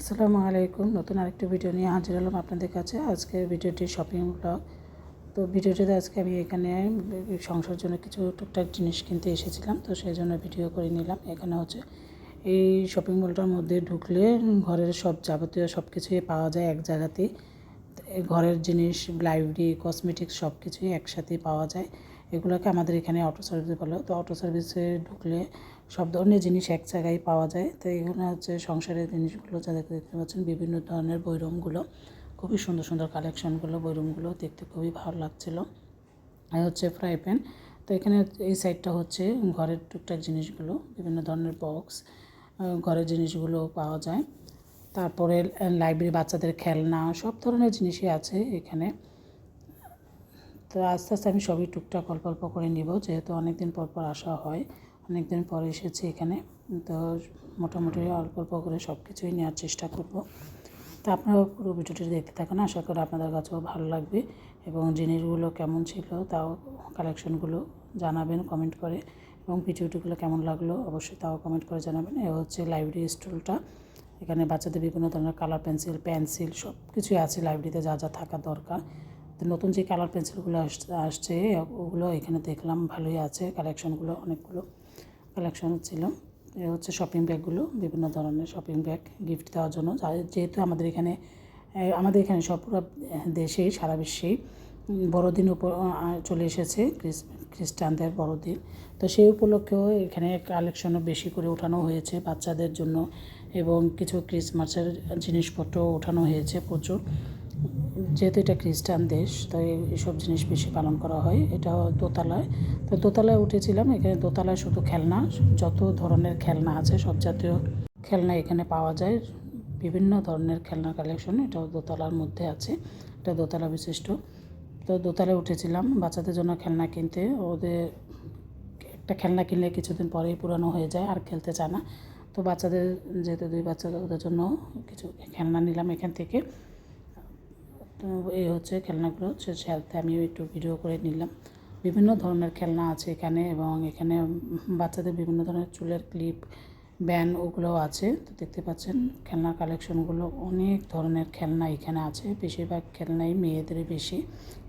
আসসালামু আলাইকুম। নতুন আরেকটি ভিডিও নিয়ে হাজির হলাম আপনাদের কাছে। আজকে ভিডিওটি শপিং ব্লগ তো ভিডিওটিতে আজকে আমি এখানে সংসার জন্য কিছু টুকটাক জিনিস কিনতে এসেছিলাম, তো সেই জন্য ভিডিও করে নিলাম। এখানে হচ্ছে এই শপিং মলটার মধ্যে ঢুকলে ঘরের সব যাবতীয় সব কিছুই পাওয়া যায় এক জায়গাতেই। ঘরের জিনিস, লাইব্রেরি কসমেটিক্স সব কিছুই একসাথেই পাওয়া যায়। এগুলোকে আমাদের এখানে অটো সার্ভিস বলে। তো অটো সার্ভিসে ঢুকলে সব ধরনের জিনিস এক জায়গায় পাওয়া যায়। তো এখানে হচ্ছে সংসারের জিনিসগুলো যাদেরকে দেখতে পাচ্ছেন, বিভিন্ন ধরনের বৈরমগুলো। খুবই সুন্দর সুন্দর কালেকশনগুলো বৈরমগুলো দেখতে খুবই ভালো লাগছিল। আর হচ্ছে ফ্রাই প্যান তো এখানে এই সাইডটা হচ্ছে ঘরের টুকটাক জিনিসগুলো, বিভিন্ন ধরনের বক্স ঘরের জিনিসগুলো পাওয়া যায়। তারপরে লাইব্রেরি বাচ্চাদের খেলনা, সব ধরনের জিনিসই আছে এখানে। তো আস্তে আস্তে আমি সবই টুকটাক অল্প অল্প করে নিব, যেহেতু অনেক দিন পর পর আসা হয় অনেক দিন পর এসেছি এখানে। তো মোটামুটি অল্প অল্প করে সব কিছুই নেওয়ার চেষ্টা করব। তো আপনারাও পুরো ভিডিওটি দেখতে থাকেন, আশা করি আপনাদের কাছেও ভালো লাগবে। এবং জিনিসগুলো কেমন ছিল তাও কালেকশনগুলো জানাবেন কমেন্ট করে। এবং ভিডিওটিগুলো কেমন লাগল অবশ্যই তাও কমেন্ট করে জানাবেন। এ হচ্ছে লাইব্রেরি স্টুলটা এখানে বাচ্চাদের বিভিন্ন ধরনের কালার পেন্সিল পেন্সিল সব কিছুই আছে লাইব্রেরিতে যা যা থাকা দরকার। তো নতুন যে কালার পেন্সিলগুলো আসছে, ওগুলো এখানে দেখলাম ভালোই আছে। কালেকশনগুলো অনেকগুলো কালেকশন ছিল। এ হচ্ছে শপিং ব্যাগগুলো বিভিন্ন ধরনের শপিং ব্যাগ গিফট দেওয়ার জন্য। যেহেতু আমাদের এখানে আমাদের এখানে সব পুরো দেশেই সারা বিশ্বেই বড়দিন উপর চলে এসেছে খ্রিস্টানদের বড়দিন। তো সেই উপলক্ষেও এখানে কালেকশনও বেশি করে ওঠানো হয়েছে বাচ্চাদের জন্য। এবং কিছু ক্রিসমাসের জিনিসপত্র ওঠানো হয়েছে প্রচুর। যেহেতু এটা খ্রিস্টান দেশ, তাই এইসব জিনিস বেশি পালন করা হয়। এটা দোতলায়। তো দোতলায় উঠেছিলাম, এখানে দোতলায় শুধু খেলনা, যত ধরনের খেলনা আছে, সব জাতীয় খেলনা এখানে পাওয়া যায়। বিভিন্ন ধরনের খেলনা কালেকশন এটাও দোতলার মধ্যে আছে। এটা দোতলা বিশিষ্ট। তো দোতলায় উঠেছিলাম, বাচ্চাদের জন্য খেলনা কিনতে। ওদের একটা খেলনা কিনলে কিছুদিন পরেই পুরানো হয়ে যায়, আর খেলতে চায় না। তো বাচ্চাদের, যেহেতু দুই বাচ্চা ওদের জন্য কিছু খেলনা নিলাম এখান থেকে। তো এই হচ্ছে খেলনাগুলো সাথে আমি একটু ভিডিও করে নিলাম। বিভিন্ন ধরনের খেলনা আছে এখানে এবং এখানে বাচ্চাদের বিভিন্ন ধরনের চুলের ক্লিপ ব্যান ওগুলোও আছে। তো দেখতে পাচ্ছেন, খেলনার কালেকশনগুলো অনেক ধরনের খেলনা এখানে আছে। বেশিরভাগ খেলনাই মেয়েদের বেশি।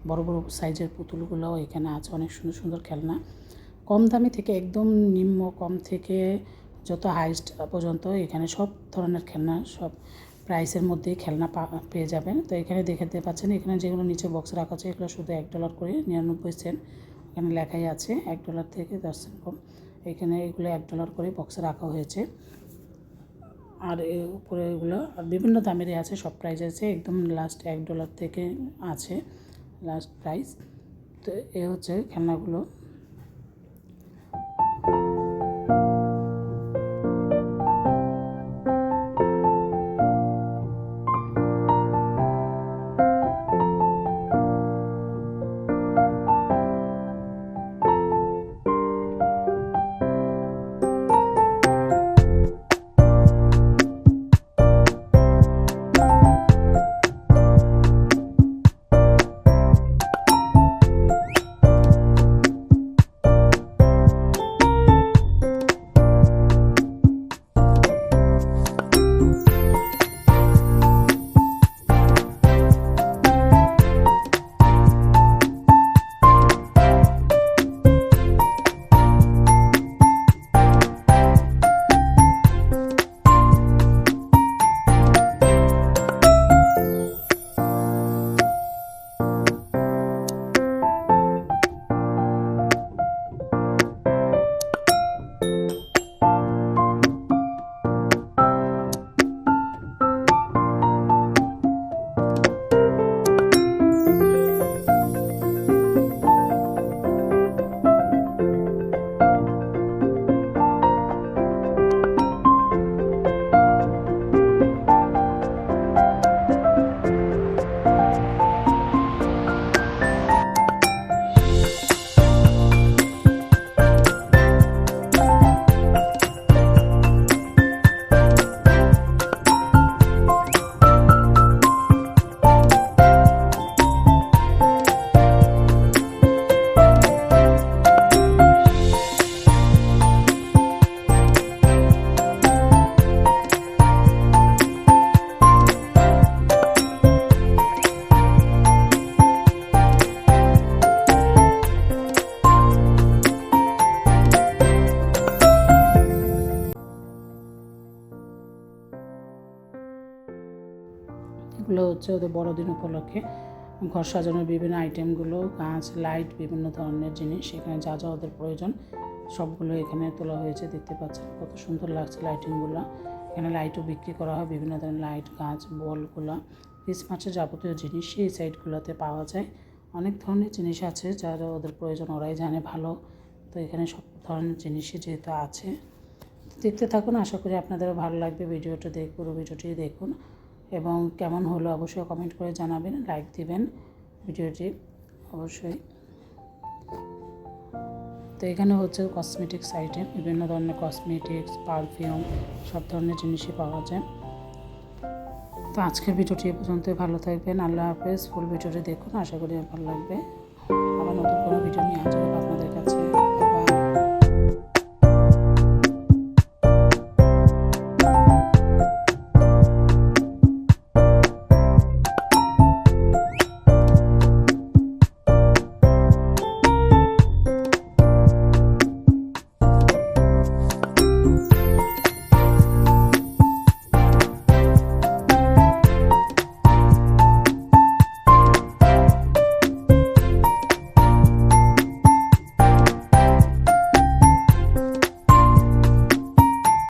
বড় বড় সাইজের পুতুলগুলোও এখানে আছে, অনেক সুন্দর সুন্দর খেলনা। কম দামি থেকে একদম নিম্ন, কম থেকে যত হাইস্ট পর্যন্ত এখানে সব ধরনের খেলনা, সব প্রাইসের মধ্যেই খেলনা পেয়ে যাবেন। তো এখানে দেখতে পাচ্ছেন, এখানে যেগুলো নিচে বক্স রাখা আছে, এগুলো শুধু এক ডলার করে, নিরানব্বই সেন্ট এখানে লেখাই আছে, এক ডলার থেকে দশ সেন্ট কম। এখানে এগুলো এক ডলার করে বক্সে রাখা হয়েছে। আর এর উপরে এগুলো বিভিন্ন দামেরই আছে, সব প্রাইস আছে, একদম লাস্ট এক ডলার থেকে আছে লাস্ট প্রাইস তো এ হচ্ছে খেলনাগুলো। হচ্ছে ওদের বড়দিন উপলক্ষে। ঘর সাজানোর বিভিন্ন আইটেমগুলো গাছ লাইট বিভিন্ন ধরনের জিনিস, এখানে যা যা ওদের প্রয়োজন, সবগুলো এখানে তোলা হয়েছে, দেখতে পাচ্ছেন কত সুন্দর লাগছে লাইটিংগুলো এখানে লাইটও বিক্রি করা হয়, বিভিন্ন ধরনের লাইট গাছ বলগুলো। ক্রিসমাসের যাবতীয় জিনিস সেই সাইডগুলোতে পাওয়া যায়। অনেক ধরনের জিনিস আছে যারা ওদের প্রয়োজন, ওরাই জানে ভালো। তো এখানে সব ধরনের জিনিসই যেহেতু আছে। দেখতে থাকুন, আশা করি আপনাদেরও ভালো লাগবে। ভিডিওটা দেখ, পুরো ভিডিওটি দেখুন। এবং কেমন হলো অবশ্যই কমেন্ট করে জানাবেন লাইক দিবেন ভিডিওটি অবশ্যই। তো এখানে হচ্ছে কসমেটিক্স আইটেম বিভিন্ন ধরনের কসমেটিক্স পারফিউম সব ধরনের জিনিসই পাওয়া যায়। তো আজকের ভিডিওটি এ পর্যন্তই ভালো থাকবেন, আল্লাহ হাফেজ। ফুল ভিডিওটি দেখুন, আশা করি ভালো লাগবে। আবার নতুন কোনো ভিডিও